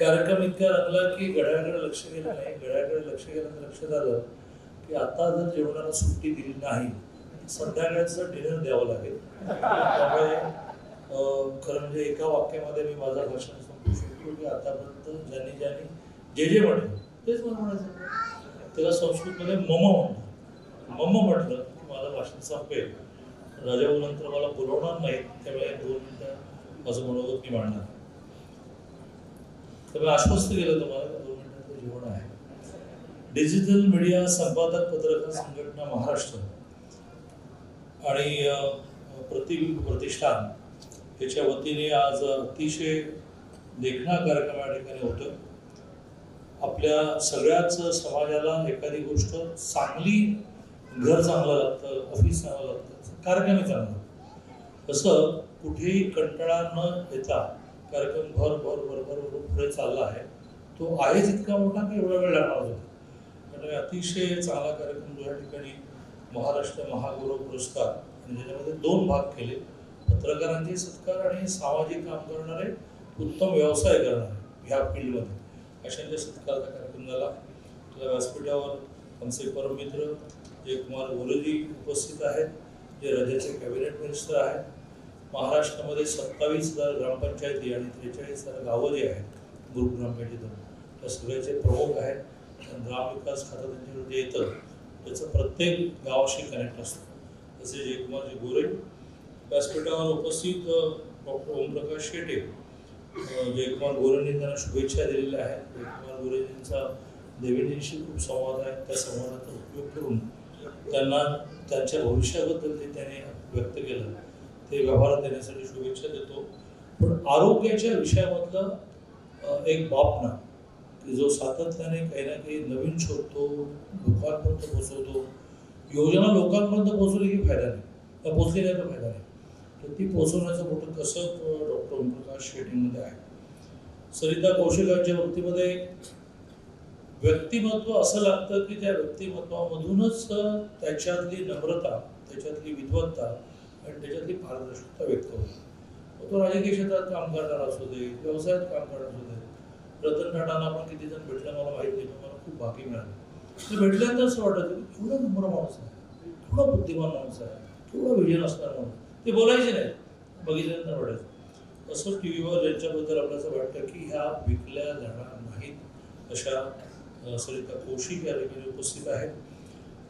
कार्यक्रम इतका रंगला की घड्याळकडे लक्ष गेलं नाही घड्याळकडे लक्ष गेल्यानंतर लक्षात आलं की आता जर जेवणाला सुट्टी दिली नाही संध्याकाळचं डिनर द्यावं लागेल. त्यामुळे खरं म्हणजे एका वाक्यामध्ये मी माझं भाषण संपू शकतो की आतापर्यंत ज्यांनी ज्यांनी जे जे म्हणलं तेच मला म्हणायचं. त्याला संस्कृतमध्ये मम म्हणतात. मम म्हटलं की माझं भाषण संपेल. राजाभाऊनंतर मला बोलवणार नाही त्यामुळे दोन मिनिटं माझं मनोगत मी मांडणार. त्यामुळे आश्वस्त केलं तुम्हाला? दोन मिनिटाचं जेवण आहे. डिजिटल मीडिया संपादक पत्रकार संघटना महाराष्ट्र आणि प्रतिबिंब प्रतिष्ठान याच्या वतीने आज अतिशय देखणा कार्यक्रम या ठिकाणी होतं आपल्या सगळ्याच समाजाला एखादी गोष्ट चांगली घर चांगलं लागतं ऑफिस चांगलं लागतं कार्यक्रमही चांगला तसं कुठेही कंटाळा न येता कार्यक्रम भर भर भर भर पुढे चालला आहे. तो आहे तितका मोठा की एवढा वेळ लागणार होता. त्यामुळे अतिशय चांगला कार्यक्रम जो या ठिकाणी महाराष्ट्र महागौरव पुरस्कार आणि ज्याच्यामध्ये दोन भाग केले. पत्रकारांचे सत्कार आणि सामाजिक काम करणारे उत्तम व्यवसाय करणारे ह्या फील्डमध्ये. अशांच्या सत्काराचा कार्यक्रम झाला. आपल्या व्यासपीठावर आमचे परममित्र जयकुमार गोलेजी उपस्थित आहेत. जे राज्याचे कॅबिनेट मिनिस्टर आहेत. महाराष्ट्रामध्ये सत्तावीस हजार ग्रामपंचायती आणि त्रेचाळीस हजार गावं जे आहेत ग्रुप ग्रामपंचायतीतून त्या सगळ्याचे प्रमुख आहेत. ग्रामविकास खातं त्यांच्याकडे जे येतं त्याचं प्रत्येक गावाशी कनेक्ट असतं. तसे जयकुमारजी गोरे व्यासपीठावर उपस्थित डॉक्टर ओमप्रकाश शेटे जयकुमार गोरेंनी त्यांना शुभेच्छा दिलेल्या आहेत. जयकुमार गोरेंचा देवेंद्रशी खूप संवाद आहे. त्या संवादाचा उपयोग करून त्यांना त्यांच्या भविष्याबद्दल ते त्याने व्यक्त केलं. ते व्यवहारात येण्यासाठी शुभेच्छा देतो. पण आरोग्याच्या विषयामधलं एक बाप ना की जो सातत्याने काही ना काही नवीन शोधतो लोकांपर्यंत पोहोचवतो. योजना लोकांपर्यंत पोचवली की फायदा नाही. पोचली नाही तर फायदा नाही. तर ती पोचवण्याचं मोठं कसं डॉक्टर ओमप्रकाश शेट्टीमध्ये आहे. सरिता कौशिकांच्या बाबतीमध्ये व्यक्तिमत्व असं लागतं की त्या व्यक्तिमत्वामधूनच त्याच्यातली नम्रता त्याच्यातली विद्वत्ता आणि त्याच्यातली पारदर्शकता व्यक्त होते मग तो राजकीय क्षेत्रात काम करणारा असू दे व्यवसायात काम करणार असू दे रतन टाटांना आपण किती जण भेटलं मला माहीत नाही पण मला खूप भागी मिळाली. ते भेटल्यानंतर असं वाटत की एवढा नम्र माणूस आहे एवढा बुद्धिमान माणूस आहे एवढं विजन असणार माणूस ते बोलायचे नाही बघितल्यानंतर वाटायचं. असं टी व्हीवर ज्यांच्याबद्दल आपल्याला असं वाटतं की ह्या विकल्या जाणार नाहीत अशा सरिता कौशिक या ठिकाणी उपस्थित आहेत.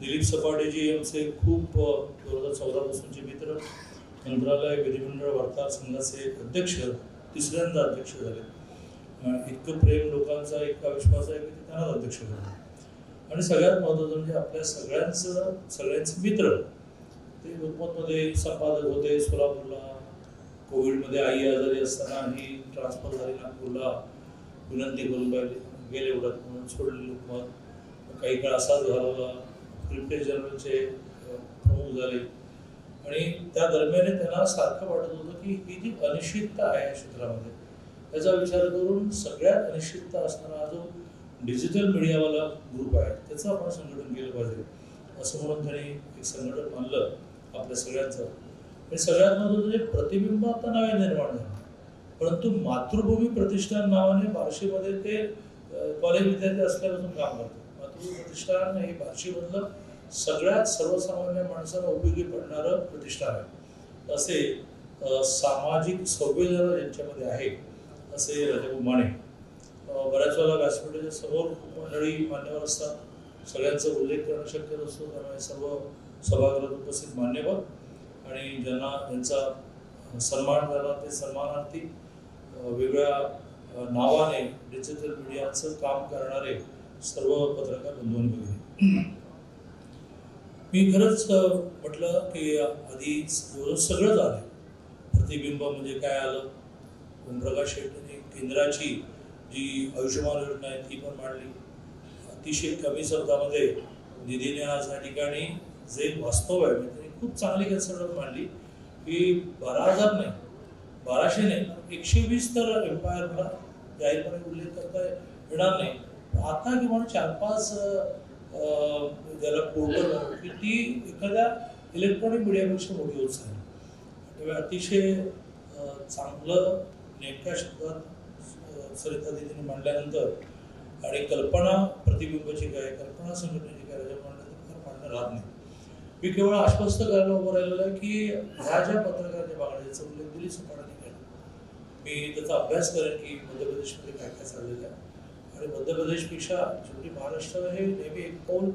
दिलीप सपाटेजी आमचे खूप दोन हजार चौदापासूनचे मित्र. मंत्रालय विधिमंडळ वार्ताहर संघाचे अध्यक्ष तिसऱ्यांदा अध्यक्ष झाले. इतकं प्रेम लोकांचा इतका विश्वास आहे की ते त्यांनाच अध्यक्ष झाले आणि सगळ्यात महत्त्वाचं म्हणजे आपल्या सगळ्यांचं सगळ्यांचे मित्र. ते लोकमतमध्ये संपादक होते सोलापूरला. कोविडमध्ये आई आजारी असतानाही ट्रान्सफर झाली नागपूरला. विनंती करून पाहिजे गेले उडत म्हणून सोडले लोकमत. काही काळ असाच घालवला. प्रिंटेड जनरलचे प्रमुख झाले. आणि त्या दरम्यान त्यांना सारखं वाटत होतं की ही जी अनिश्चितता आहे या क्षेत्रामध्ये त्याचा विचार करून सगळ्यात अनिश्चितता असणारा जो डिजिटल मीडियावाला ग्रुप आहे त्याचं आपण संघटन केलं पाहिजे. असं म्हणून त्यांनी एक संघटन मानलं आपल्या सगळ्यांचं. आणि सगळ्यात महत्त्वाचं जे प्रतिबिंब आता नव्या निर्माण झालं. परंतु मातृभूमी प्रतिष्ठान नावाने बार्शीमध्ये ते कॉलेज विद्यार्थी असल्यापासून काम करतात. प्रतिष्ठान हे भाषेमधलं सगळ्यात सर्वसामान्य माणसाला उपयोगी पडणारं प्रतिष्ठान आहे. असे सामाजिक संवेदना ज्यांच्यामध्ये आहे असे राजाभाऊ माने बऱ्याच वेळेला व्यासपीठाच्या समोर मंडळी मान्यवर असतात. सगळ्यांचा उल्लेख करणं शक्य नसतो त्यामुळे सर्व सभागृहात उपस्थित मान्यवर आणि ज्यांना त्यांचा सन्मान झाला ते सन्मानार्थी वेगळ्या नावाने डिजिटल मीडियाचं काम करणारे सर्व पत्रकार बंधू आणि भगिनी मी खरंच म्हटलं की आधी सगळंच आलं प्रतिबिंब म्हणजे काय आलं? ओमप्रकाश शेट्टीने केंद्राची जी आयुष्यमान योजना आहे ती पण मांडली. अतिशय कमी शब्दामध्ये निधीने आज या ठिकाणी जे वास्तव आहे म्हणजे त्यांनी खूप चांगली कन्सल्टंट मांडली. की बारा हजार नाही बाराशे नाही एकशे वीस तर एम्पायरला जाहीरपणे उल्लेख करता येणार नाही. आता किमान चार पाच ज्याला पोर्टल की ती एखाद्या इलेक्ट्रॉनिक मीडियापेक्षा मोठी होत आहे त्यामुळे अतिशय चांगलं नेमक्या शब्दात सरिता दिदीने मांडल्यानंतर आणि कल्पना प्रतिबिंबाची काय कल्पना संघटनेची काय राजा मांडल्यानंतर फार मांडणं राहत नाही. मी केवळ आश्वस्त करायला उभं राहिलेलं आहे की ह्या ज्या पत्रकारांच्या मागण्याचं उल्लेख दिली सुपाराने केला. मी त्याचा अभ्यास करेन की मध्य प्रदेशमध्ये काय काय चाललेलं आहे. आणि मध्य प्रदेशपेक्षा शेवटी महाराष्ट्र हे नेहमी एक पाऊल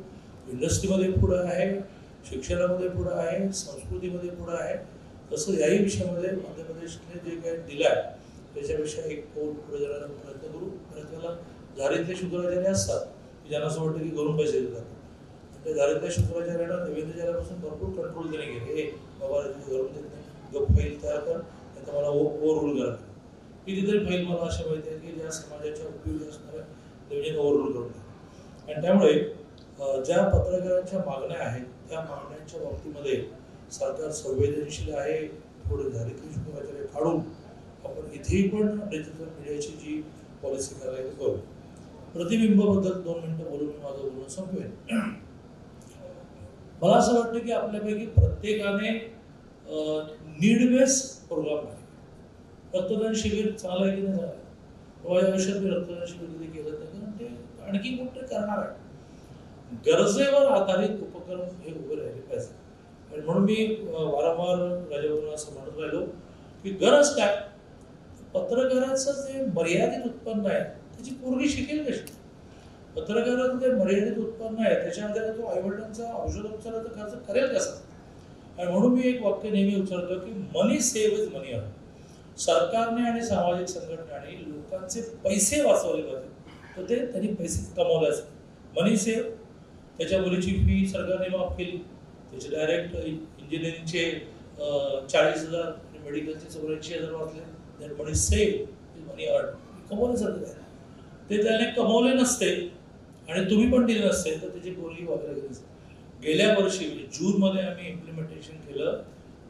इंडस्ट्रीमध्ये पुढं आहे शिक्षणामध्ये पुढं आहे संस्कृतीमध्ये पुढं आहे. तसं याही विषयामध्ये मध्य प्रदेशने जे काही दिलं आहे त्याच्यापेक्षा एक पाऊल पुढे जाण्याचा प्रयत्न करू? प्रयत्नाला दारिद्र्य शुक्राचार्य असतात की ज्यांना असं वाटतं की घरून पैसे देतात. त्या दारिद्र्य शुक्राचार्यांना देवेंद्र झाल्यापासून भरपूर कंट्रोल देणे गेले हे बाबा तुझ्या घरून देत नाही. गप फाईल तयार कर. नाही तर मला ओव्हर रूल करा कितीतरी फाईल मला अशा माहिती आहे की ज्या समाजाच्या उपयोगी असणाऱ्या देवेंद्रने ओव्हर करून आणि त्यामुळे ज्या पत्रकारांच्या मागण्या आहेत त्या मागण्यांच्या बाबतीमध्ये सरकार संवेदनशील आहे थोडे झारीतले शुक्राचार्य काढून आपण इथेही पण डिजिटल मीडियाची जी पॉलिसी करायला करू. प्रतिबिंबाबद्दल दोन मिनटं बोलून मी माझं बोलणं संपवेन. मला असं वाटतं की आपल्यापैकी प्रत्येकाने नीड बेस प्रोग्राम आहे रक्तदान शिबिर चांगलं आहे की नाही झालं. माझ्या आयुष्यात मी रक्तदान शिबिर कधी केलं नाही. कारण ते आणखी कुठे करणार आहे. गरजेवर आधारित उपक्रम हे उभे राहिले पाहिजे. आणि म्हणून मी वारंवार राजाभाऊंना असं म्हणत राहिलो की गरज काय? पत्रकाराचं जे मर्यादित उत्पन्न आहे त्याची पूर्वी शिकेल कशी? पत्रकाराचं जे मर्यादित उत्पन्न आहे त्याच्यामध्ये तो आईवडिलांचा औषधोपचाराचा खर्च करेल कसा? आणि म्हणून मी एक वाक्य नेहमी उच्चारतो की मनी सेव्ह इज मनी आहे सरकारने आणि सामाजिक संघटनाने लोकांचे पैसे वाचवले पाहिजे. तर ते त्यांनी पैसे कमवले असते मनी सेव्ह त्याच्या मुलीची फी सरकारने माफ केली. त्याचे डायरेक्ट इंजिनिअरिंगचे चाळीस हजार आणि मेडिकलचे चौऱ्याऐंशी हजार वाचले. Money save money earn. कमवले जाते ते त्याने कमवले नसते आणि तुम्ही पण दिले नसते तर त्याची पोरगी वगैरे गेली असते. गेल्या वर्षी म्हणजे जूनमध्ये आम्ही इम्प्लिमेंटेशन केलं.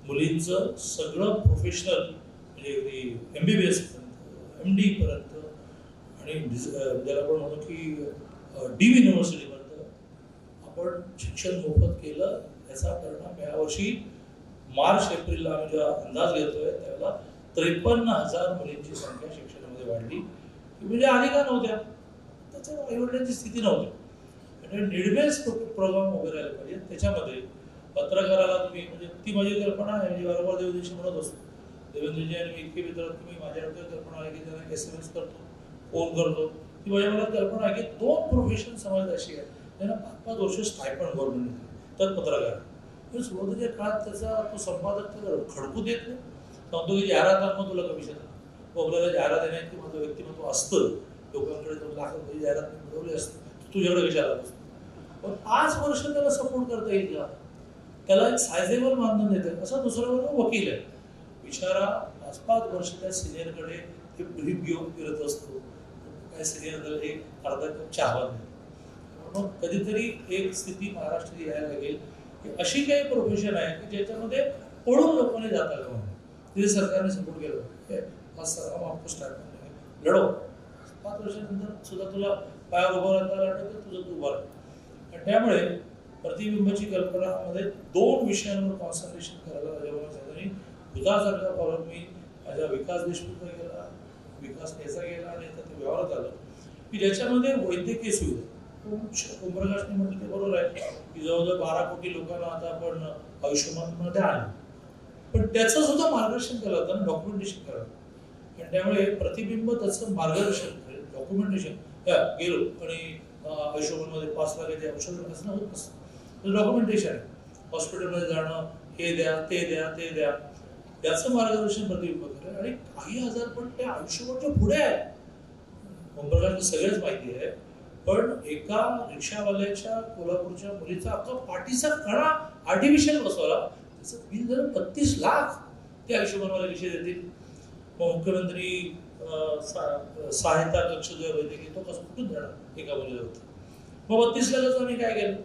मुलींचं सगळं प्रोफेशनल म्हणजे अगदी एम बी बी एस पर्यंत एम डी पर्यंत आणि ज्याला आपण म्हणू की डी युनिव्हर्सिटीपर्यंत आपण शिक्षण मोफत केलं. याचा परिणाम यावर्षी मार्च एप्रिलला आम्ही जेव्हा अंदाज घेतोय त्यावेळेला त्रेपन्न हजार मुलींची संख्या शिक्षणामध्ये वाढली. म्हणजे आधी का नव्हत्या. त्याच्या आईवडिलांची स्थिती नव्हती. म्हणजे निडबेस प्रोग्राम वगैरे आले पाहिजे त्याच्यामध्ये पत्रकाराला तुम्ही म्हणजे ती माझी कल्पना आहे. म्हणजे वारंवार देवदेशी म्हणत असतो. देवेंद्रजी आणि मी इतके मित्र तुम्ही की मी माझ्याकडे कल्पना आहे की त्यांना एस एम एस करतो फोन करतो. ती माझ्या मला कल्पना आहे की दोन प्रोफेशन समाज अशी आहे त्यांना पाच पाच वर्ष स्टायपण गव्हर्नमेंट दिली. तर पत्रकार. पण सुरुवातीच्या काळात त्याचा तो संपादक तर खडकू देत नाही. सांगतो की जाहिरात मग तुला कमिशन आपल्याला जाहिरात देण्यात माझं व्यक्तिमत्व असतं. लोकांकडे तर लाख रुपये जाहिरात मिळवली असते. तुझ्याकडे विचारत असतो. पण पाच वर्ष त्याला सपोर्ट करता येईल का? त्याला एक सायझेबल मानधन देते असा दुसरा वर्ग वकील आहे. बिचारा पाच पाच वर्ष त्या सिनियरकडे ते ब्रीफ घेऊन फिरत असतो. काय सिनियर हे अर्धा कप चहा नाही मग कधीतरी एक स्थिती महाराष्ट्रात यायला लागेल. की अशी काही प्रोफेशन आहे की ज्याच्यामध्ये पळून लोकांनी जाता का तिथे सरकारने सपोर्ट केलं. हे, हा सर हम आपको स्टार्ट लढो. पाच वर्षानंतर सुद्धा तुला पायावर उभं राहता आलं तर तुझं तू उभा आणि त्यामुळे प्रतिबिंबाची कल्पनामध्ये दोन विषयांवर कॉन्सन्ट्रेशन करायला राजाभाऊ दुधासारखा फॉलो मी माझ्या विकास देशमुखला गेला विकास त्याचा गेला आणि आता ते व्यवहारात आलं. की ज्याच्यामध्ये वैद्यकीय सुविधा ओमप्रकाशने म्हटलं ते बरोबर आहे. की जवळजवळ बारा कोटी लोकांना आता आपण आयुष्यमानमध्ये आणलं पण त्याचं सुद्धा मार्गदर्शन केलं होतं डॉक्युमेंटेशन करायला. आणि त्यामुळे प्रतिबिंब त्याचं मार्गदर्शन करेल डॉक्युमेंटेशन गेलो. आणि आयुष्यमानमध्ये पाच लाखाचे औषध असणं होत नसतं. डॉक्युमेंटेशन आहे. हॉस्पिटलमध्ये जाणं हे द्या ते द्या ते द्या. त्याचं मार्गदर्शन प्रतिबिंब करेल आणि काही आजार पण ते आयुष्यभरच्या पुढे आहे ओमप्रकाशला सगळेच माहिती आहे. पण एका रिक्षावाल्याच्या कोल्हापूरच्या मुलीचा अख्खा पाठीचा खडा आर्टिफिशियल बसवला त्याचं बिल झालं बत्तीस लाख ते आयुष्यमानवाले विषय देतील. मग मुख्यमंत्री सा- सहायता कक्ष जो वैद्यकीय तो कसं कुठून देणार? एका मुलीला होता मग बत्तीस लाखाचं आम्ही काय केलं?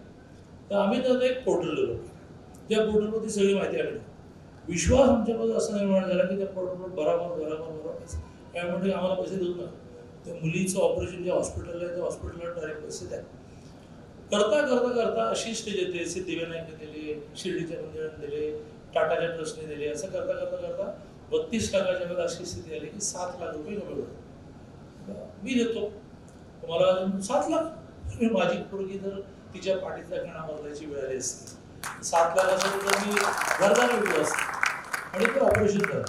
तर आम्ही त्यात एक पोर्टल डेव्हलप त्या पोर्टलवरती सगळी माहिती आम्ही विश्वास आमच्यामध्ये असा निर्माण झाला की त्या पोर्टलवर बराबर बराबर बरोबर त्यामुळे आम्हाला पैसे देऊ नका. त्या मुलीचं ऑपरेशन जे हॉस्पिटल आहे त्या हॉस्पिटलला डायरेक्ट पैसे द्या. करता करता करता अशी स्टेज येते. सिद्धिविनायकने दिले शिर्डीच्या मंदिराने दिले टाटाच्या ट्रस्टने दिले. असं करता करता करता बत्तीस लाखाच्या मध्ये अशी स्थिती आली की सात लाख रुपये कमी मी देतो. तुम्हाला सात लाख. मी माझी पोरगी जर तिच्या पाठीतला कणा बदलायची वेळ आली असती सात लाख मी घरदार विकलो असतं. आणि ते ऑपरेशन झालं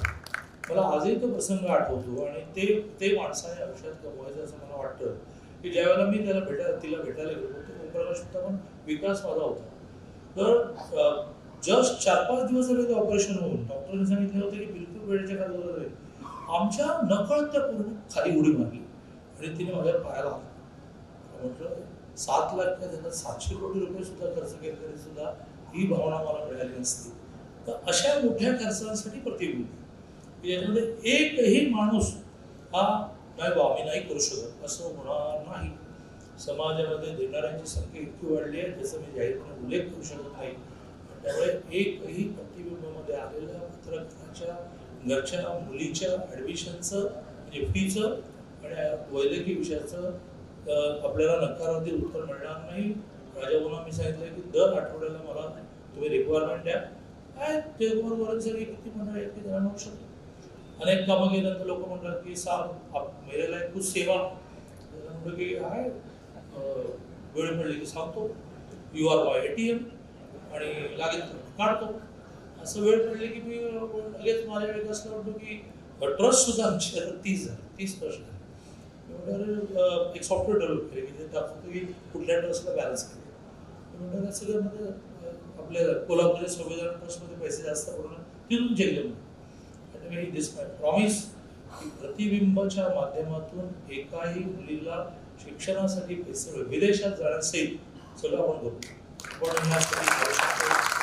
मला आजही तो प्रसंग आठवतो आणि ते ते माणसाने आयुष्यात कमवायचं असं मला वाटतं की ज्यावेळेला मी त्याला भेटायला तिला भेटायला गेलो तो ओमप्रकाश होता पण विकास माझा होता. तर जस्ट चार पाच दिवस झाले ते ऑपरेशन होऊन डॉक्टरांनी सांगितलं होतं की बिलकुल वेळेच्या काय गरज आमच्या नकळत त्या पूर्ण खाली उडी मारली आणि तिने माझ्या पायाला म्हटलं सात लाख काय त्यांना सातशे कोटी रुपये सुद्धा खर्च केले तरी सुद्धा ही भावना मला मिळाली नसती. तर अशा मोठ्या खर्चांसाठी प्रतिबिंब म्हणजे याच्यामध्ये एकही माणूस हा नाही बा आम्ही नाही करू शकत. असं होणार नाही. समाजामध्ये देणाऱ्यांची संख्या इतकी वाढली आहे त्याचा मी जाहीरपणे उल्लेख करू शकत नाही. त्यामुळे एकही प्रतिबिंबामध्ये आलेल्या पत्रकाराच्या घरच्या मुलीच्या ॲडमिशनचं म्हणजे फीचं आणि वैद्यकीय विषयाचं आपल्याला नकारात्मक उत्तर मिळणार नाही. राजाभाऊना मी सांगितलं की दर आठवड्याला मला तुम्ही रिक्वायरमेंट द्या. काय ते वरून सगळी किती मंडळी आहेत की त्यांना मिळू शकतो? अनेक कामं केल्यानंतर लोक म्हणतात की साहेब मेरेला एक कुछ सेवा. म्हणलं की आहे. वेळ पडली की सांगतो. You are my A T M आणि लागेल काढतो. असं वेळ पडली की मी लगेच माझ्या असं म्हणतो की ट्रस्ट सुद्धा आमची आता तीस झाली तीस ट्रस्ट झाली मी एक सॉफ्टवेअर डेव्हलप केले की दाखवतो की कुठल्या ट्रस्टला बॅलन्स केले? मी सगळ्यामध्ये म्हणजे सगळं आपल्या कोल्हापूरच्या संविधान ट्रस्टमध्ये पैसे जास्त पडून तिथून चेक आणि दिस माय प्रॉमिस की प्रतिबिंबाच्या माध्यमातून एकाही मुलीला शिक्षणासाठी पैसे विदेशात जाण्यासही सगळं आपण करू आपण यासाठी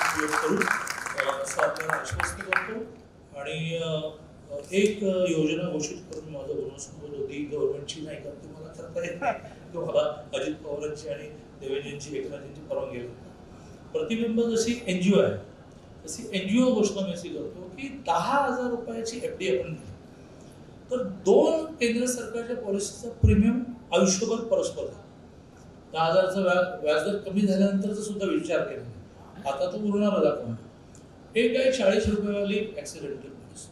उपयोग करू असं आपल्याला आश्वस्त करतो. आणि एक योजना घोषित करून माझं बोलणं सुरू होती. गव्हर्नमेंटची नाही का? तुम्हाला मला करता येत मला अजित पवारांची आणि देवेंद्रजींची एकनाथजींची परवानगी प्रतिबिंब जशी एन जी ओ आहे तशी एन जी ओ घोषणा मी अशी करतो की दहा हजार रुपयाची एफ डी आपण दिली. तर दोन केंद्र सरकारच्या पॉलिसीचा प्रीमियम आयुष्यभर परस्पर दहा हजारचा व्याज व्याजदर कमी झाल्यानंतरचा सुद्धा विचार केला. आता तो उरणारा दाखवून. एक आहे चाळीस रुपयेवाली ॲक्सिडेंटल पॉलिसी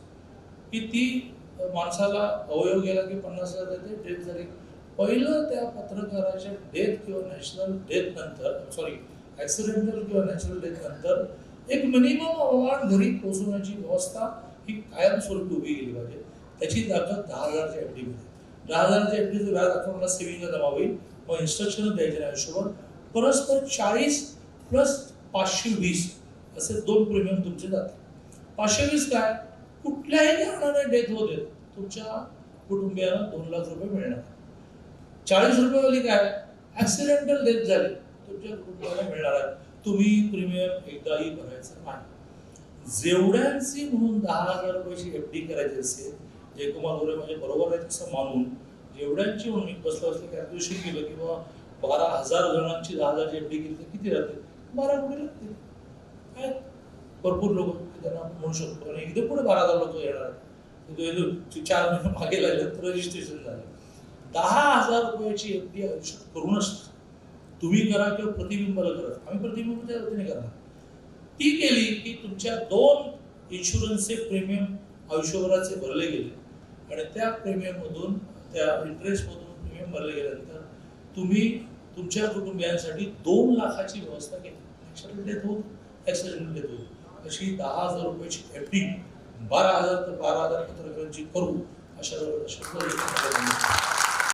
की ती माणसाला अवयव गेला की पन्नास हजार देते डेथ झाली. पहिलं त्या पत्रकाराच्या डेथ किंवा नॅशनल डेथ नंतर सॉरी ॲक्सिडेंटल किंवा नॅचरल डेथ नंतर एक मिनिमम अमाऊंट घरी पोहोचवण्याची व्यवस्था ही कायमस्वरूपी उभी केली पाहिजे. त्याची ताकद दहा हजारच्या एफ डीमध्ये दहा हजारच्या एफ डीचं व्याज अकाउंटला सेव्हिंगला जमा होईल. मग इन्स्ट्रक्शन द्यायचे नाही आयुष्यभर. परस्पर चाळीस प्लस पाचशे वीस असे दोन प्रीमियम तुमचे जातात पाचशे वीस काय? कुठल्याही कारणाने डेथ होते तुमच्या कुटुंबियांना दोन लाख रुपये मिळणार. चाळीस रुपयेवाली काय? ऍक्सिडेंटल डेथ झाली. तुमच्या कुटुंबाला मिळणार आहे. तुम्ही प्रीमियम एकदाही भरायचं नाही. जेवढ्यांची म्हणून दहा हजार रुपयाची एफ डी करायची असेल जयकुमार गोरे म्हणजे बरोबर आहे तसं मानून जेवढ्यांची म्हणून मी बसलं बसलं कॅल्क्युलेशन केलं किंवा बारा हजार जणांची दहा हजारची एफ डी केली तर किती राहते बारा कोटी लागतील काय? भरपूर लोक त्यांना म्हणू शकतो. आणि एकदा पुढे बारा हजार लोक येणार आहेत. चार महिने मागे लागले तर रजिस्ट्रेशन झालं. दहा हजार रुपयाची एफ डी आयुष्यात करूनच तुम्ही करा किंवा प्रतिबिंबाला करा आम्ही प्रतिबिंबाच्या वतीने करणार. ती केली की तुमच्या दोन इन्शुरन्सचे प्रीमियम आयुष्यभराचे भरले गेले. आणि त्या प्रीमियममधून त्या इंटरेस्टमधून प्रीमियम भरले गेल्यानंतर तुम्ही तुमच्या कुटुंबियांसाठी दोन लाखाची व्यवस्था केली. ॲक्सिडेंट डेथ होत ॲक्सिडेंट डेथ होत अशी दहा हजार रुपयाची एफ डी बारा हजार तर बारा हजार पत्रकारांची करू अशा अशा